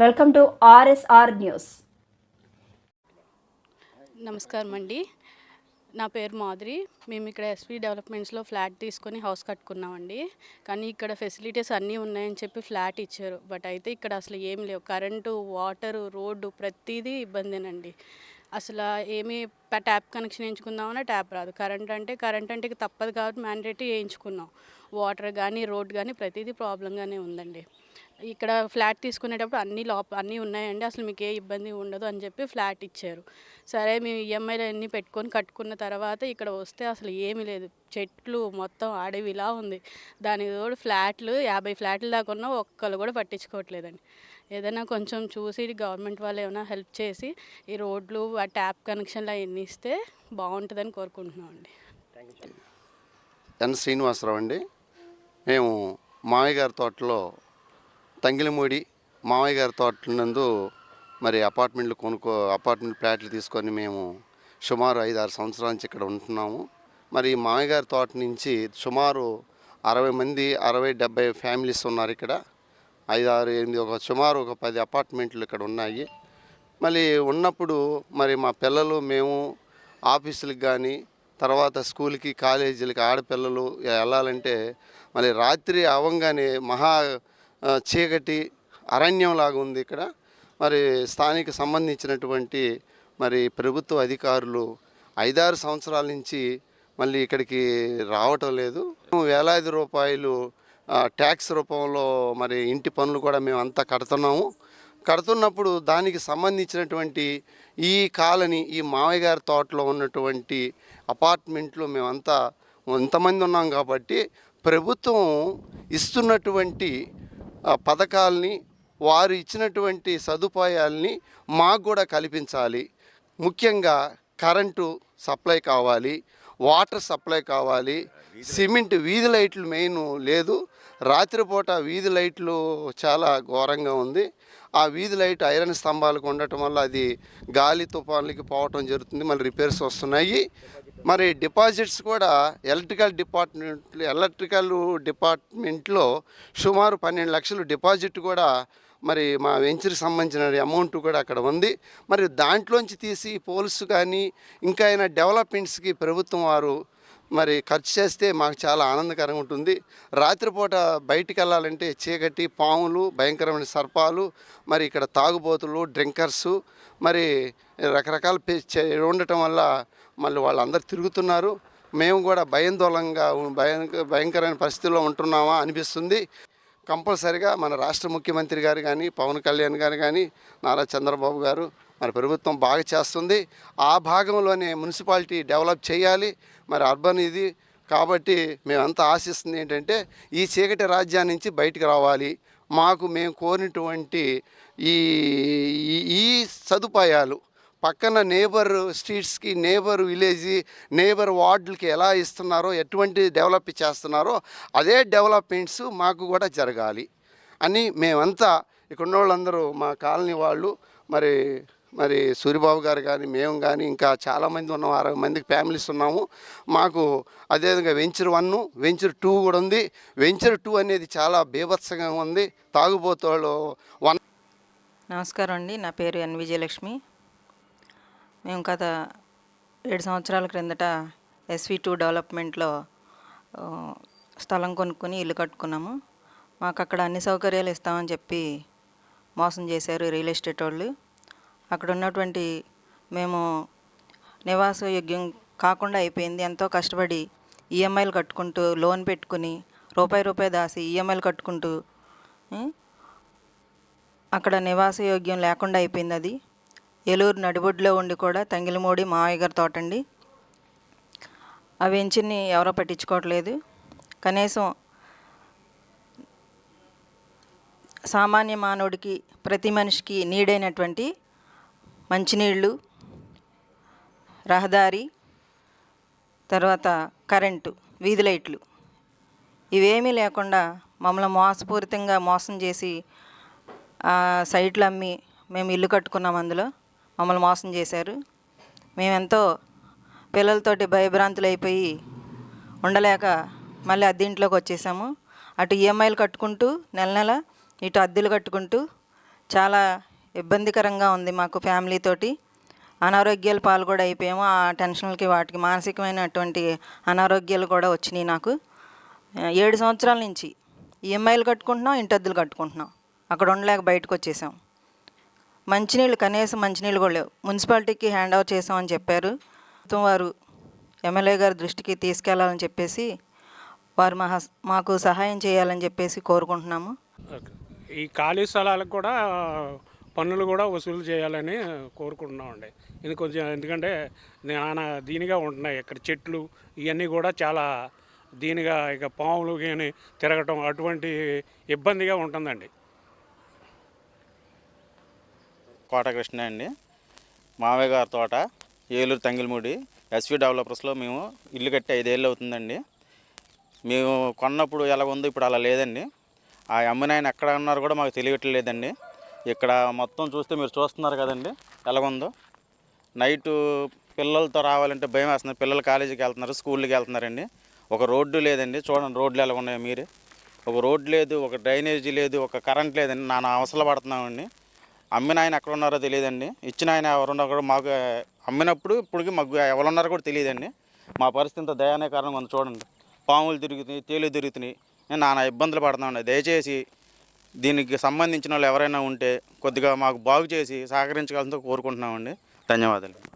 Welcome to RSR news. నమస్కారం అండి నా పేరు మాధురి. మేము ఇక్కడ ఎస్పీ డెవలప్మెంట్స్లో ఫ్లాట్ తీసుకొని హౌస్ కట్టుకున్నామండి. కానీ ఇక్కడ ఫెసిలిటీస్ అన్నీ ఉన్నాయని చెప్పి ఫ్లాట్ ఇచ్చారు. బట్ అయితే ఇక్కడ అసలు ఏం లేవు. కరెంటు వాటరు రోడ్డు ప్రతిదీ ఇబ్బందేనండి. అసలు ఏమి ట్యాప్ కనెక్షన్ వేయించుకుందామన్నా ట్యాప్ రాదు. కరెంట్ అంటే కరెంట్ అంటే తప్పదు కాబట్టి మ్యాండేటరీ వేయించుకున్నాం. వాటర్ కానీ రోడ్ కానీ ప్రతిదీ ప్రాబ్లంగానే ఉందండి. ఇక్కడ ఫ్లాట్ తీసుకునేటప్పుడు అన్ని లోప అన్నీ ఉన్నాయండి. అసలు మీకు ఏ ఇబ్బంది ఉండదు అని చెప్పి ఫ్లాట్ ఇచ్చారు. సరే మేము ఈఎంఐలు అన్నీ పెట్టుకొని కట్టుకున్న తర్వాత ఇక్కడ వస్తే అసలు ఏమీ లేదు. చెట్లు మొత్తం అడవిలా ఉంది. దానికి తోడు ఫ్లాట్లు యాభై ఫ్లాట్లు దాకా ఉన్నా ఒక్కరు కూడా పట్టించుకోవట్లేదండి. ఏదైనా కొంచెం చూసి గవర్నమెంట్ వాళ్ళు ఏమైనా హెల్ప్ చేసి ఈ రోడ్లు ఆ ట్యాప్ కనెక్షన్లు అవన్నీ ఇస్తే బాగుంటుందని కోరుకుంటున్నాం అండి ఎన్ శ్రీనివాసరావు అండి. మేము మామయ్య గారి తోటలో తంగిలమూడి మామయ్య గారి తోట నందు మరి అపార్ట్మెంట్లు కొనుక్కో అపార్ట్మెంట్ ఫ్లాట్లు తీసుకొని మేము సుమారు ఐదు ఆరు సంవత్సరాల నుంచి ఇక్కడ ఉంటున్నాము. మరి మామయ్య గారి తోట నుంచి సుమారు అరవై మంది అరవై డెబ్బై ఫ్యామిలీస్ ఉన్నారు ఇక్కడ. ఐదు ఆరు ఎనిమిది ఒక సుమారు ఒక పది అపార్ట్మెంట్లు ఇక్కడ ఉన్నాయి. మళ్ళీ ఉన్నప్పుడు మరి మా పిల్లలు మేము ఆఫీసులకు కానీ తర్వాత స్కూల్కి కాలేజీలకి ఆడపిల్లలు వెళ్ళాలంటే మళ్ళీ రాత్రి అవంగానే మహా చీకటి అరణ్యంలాగా ఉంది ఇక్కడ. మరి స్థానిక సంబంధించినటువంటి మరి ప్రభుత్వ అధికారులు ఐదారు సంవత్సరాల నుంచి మళ్ళీ ఇక్కడికి రావటం లేదు. వేలాది రూపాయలు ట్యాక్స్ రూపంలో మరి ఇంటి పనులు కూడా మేము అంతా కడుతున్నాము. కడుతున్నప్పుడు దానికి సంబంధించినటువంటి ఈ కాలనీ ఈ మావయ్య గారి తోటలో ఉన్నటువంటి అపార్ట్మెంట్లు మేమంతా ఎంతమంది ఉన్నాం కాబట్టి ప్రభుత్వం ఇస్తున్నటువంటి పథకాల్ని వారు ఇచ్చినటువంటి సదుపాయాల్ని మాకు కూడా కల్పించాలి. ముఖ్యంగా కరెంటు సప్లై కావాలి వాటర్ సప్లై కావాలి సిమెంట్ వీధి లైట్లు మెయిన్ లేదు. రాత్రిపూట వీధి లైట్లు చాలా ఘోరంగా ఉంది. ఆ వీధి లైట్ ఐరన్ స్తంభాలకు ఉండటం వల్ల అది గాలి తుఫాన్లకి పోవటం జరుగుతుంది. మళ్ళీ రిపేర్స్ వస్తున్నాయి. మరి డిపాజిట్స్ కూడా ఎలక్ట్రికల్ డిపార్ట్మెంట్ ఎలక్ట్రికల్ డిపార్ట్మెంట్లో సుమారు పన్నెండు లక్షలు డిపాజిట్ కూడా మరి మా వెంచర్కి సంబంధించిన అమౌంట్ కూడా అక్కడ ఉంది. మరి దాంట్లోంచి తీసి పోల్స్ కానీ ఇంకా అయినా డెవలప్మెంట్స్కి ప్రభుత్వం వారు మరి ఖర్చు చేస్తే మాకు చాలా ఆనందకరంగా ఉంటుంది. రాత్రిపూట బయటికి వెళ్ళాలంటే చీకటి పాములు భయంకరమైన సర్పాలు మరి ఇక్కడ తాగుబోతులు డ్రింకర్సు మరి రకరకాల చే- ఉండటం వల్ల మళ్ళీ వాళ్ళందరూ తిరుగుతున్నారు. మేము కూడా భయందోళంగా భయంక భయంకరమైన పరిస్థితుల్లో ఉంటున్నామా అనిపిస్తుంది. కంపల్సరిగా మన రాష్ట్ర ముఖ్యమంత్రి గారు కానీ పవన్ కళ్యాణ్ గారు కానీ నారా చంద్రబాబు గారు మరి ప్రభుత్వం బాగా చేస్తుంది. ఆ భాగంలోనే మున్సిపాలిటీ డెవలప్ చేయాలి. మరి అర్బన్ ఇది. కాబట్టి మేమంతా ఆశిస్తుంది ఏంటంటే ఈ చీకటి రాజ్యాన్ని నుంచి బయటకు రావాలి. మాకు మేము కోరినటువంటి ఈ ఈ- ఈ సదుపాయాలు పక్కన నేబర్ స్ట్రీట్స్కి నేబర్ విలేజ్ నేబర్ వార్డులకి ఎలా ఇస్తున్నారో ఎటువంటి డెవలప్ చేస్తున్నారో అదే డెవలప్మెంట్స్ మాకు కూడా జరగాలి. అని మేమంతా ఇక్కడ ఉన్న వాళ్ళందరూ మా కాలనీ వాళ్ళు మరి మరి సూర్యబాబు గారు కానీ మేము కానీ ఇంకా చాలామంది ఉన్నాం. అరవై మందికి ఫ్యామిలీస్ ఉన్నాము. మాకు అదేవిధంగా వెంచర్ వన్ వెంచర్ టూ కూడా ఉంది. వెంచర్ టూ అనేది చాలా బీభత్సంగా ఉంది. తాగుబోతోళ్ళు వన్ నమస్కారం అండి. నా పేరు ఎన్ విజయలక్ష్మి. మేము గత ఏడు సంవత్సరాల క్రిందట ఎస్వి టూ డెవలప్మెంట్లో స్థలం కొనుక్కొని ఇల్లు కట్టుకున్నాము. మాకు అక్కడ అన్ని సౌకర్యాలు ఇస్తామని చెప్పి మోసం చేశారు రియల్ ఎస్టేట్ వాళ్ళు. అక్కడ ఉన్నటువంటి మేము నివాస యోగ్యం కాకుండా అయిపోయింది. ఎంతో కష్టపడి ఈఎంఐలు కట్టుకుంటూ లోన్ పెట్టుకుని రూపాయి రూపాయి దాసి ఈఎంఐలు కట్టుకుంటూ అక్కడ నివాస యోగ్యం లేకుండా అయిపోయింది అది. ఏలూరు నడిబొడ్డులో ఉండి కూడా తంగిలమూడి మావయ్య గారి తోటండి ఆ వెంచిని ఎవరో పట్టించుకోవట్లేదు. కనీసం సామాన్య మానవుడికి ప్రతి మనిషికి నీడైనటువంటి మంచినీళ్ళు రహదారి తర్వాత కరెంటు వీధి లైట్లు. ఇవేమీ లేకుండా మమ్మల్ని మోసపూరితంగా మోసం చేసి సైట్లు అమ్మి మేము ఇల్లు కట్టుకున్నాం అందులో. మమ్మల్ని మోసం చేశారు. మేమెంతో పిల్లలతోటి భయభ్రాంతులు అయిపోయి ఉండలేక మళ్ళీ అద్దెంట్లోకి వచ్చేసాము. అటు ఈఎంఐలు కట్టుకుంటూ నెల నెల ఇటు అద్దెలు కట్టుకుంటూ చాలా ఇబ్బందికరంగా ఉంది మాకు ఫ్యామిలీతోటి అనారోగ్యాలు పాలు కూడా అయిపోయాము. ఆ టెన్షన్లకి వాటికి మానసికమైనటువంటి అనారోగ్యాలు కూడా వచ్చినాయి నాకు. ఏడు సంవత్సరాల నుంచి ఈఎంఐలు కట్టుకుంటున్నాం ఇంటద్దులు కట్టుకుంటున్నాం. అక్కడ ఉండలేక బయటకు వచ్చేసాం. మంచినీళ్ళు కనీసం మంచినీళ్ళు కూడా లేవు. మున్సిపాలిటీకి హ్యాండ్ ఓవర్ చేసామని చెప్పారు. మొత్తం వారు ఎమ్మెల్యే గారి దృష్టికి తీసుకెళ్ళాలని చెప్పేసి వారు మా మాకు సహాయం చేయాలని చెప్పేసి కోరుకుంటున్నాము. ఈ ఖాళీ స్థలాలకు కూడా పన్నులు కూడా వసూలు చేయాలని కోరుకుంటున్నామండి. ఇది కొంచెం ఎందుకంటే నానా దీనిగా ఉంటున్నాయి. ఇక్కడ చెట్లు ఇవన్నీ కూడా చాలా దీనిగా ఇక పాములు కానీ తిరగటం అటువంటి ఇబ్బందిగా ఉంటుందండి. కోటకృష్ణ అండి. మావయ్య గారి తోట ఏలూరు తంగిలమూడి ఎస్వి డెవలపర్స్లో మేము ఇల్లు కట్టి ఐదేళ్ళు అవుతుందండి. మేము కొన్నప్పుడు ఎలా ఉందో ఇప్పుడు అలా లేదండి. ఆ అమ్మినాయన ఎక్కడ ఉన్నారో కూడా మాకు తెలియట్లేదండి. ఇక్కడ మొత్తం చూస్తే మీరు చూస్తున్నారు కదండి. ఎలాగుందో? నైటు పిల్లలతో రావాలంటే భయం వేస్తుంది. పిల్లలు కాలేజీకి వెళ్తున్నారు స్కూల్కి వెళ్తున్నారండి. ఒక రోడ్డు లేదండి. చూడండి రోడ్లు ఎలా ఉన్నాయో మీరే. ఒక రోడ్డు లేదు ఒక డ్రైనేజీ లేదు ఒక కరెంట్ లేదండి. నాన్న అవసరం పడుతున్నామండి. అమ్మిన ఆయన ఎక్కడ ఉన్నారో తెలియదండి. ఇచ్చిన ఆయన ఎవరున్నారో కూడా మాకు అమ్మినప్పుడు ఇప్పటికి మాకు ఎవరు ఉన్నారో కూడా తెలియదండి. మా పరిస్థితి ఇంత దయానే కారణం ఉంది చూడండి. పాములు తిరుగుతున్నాయి తేలు తిరుగుతున్నాయి. నానా ఇబ్బందులు పడుతున్నాను. దయచేసి దీనికి సంబంధించిన వాళ్ళు ఎవరైనా ఉంటే కొద్దిగా మాకు బాగు చేసి సహకరించగలతో కోరుకుంటున్నామండి. ధన్యవాదాలు.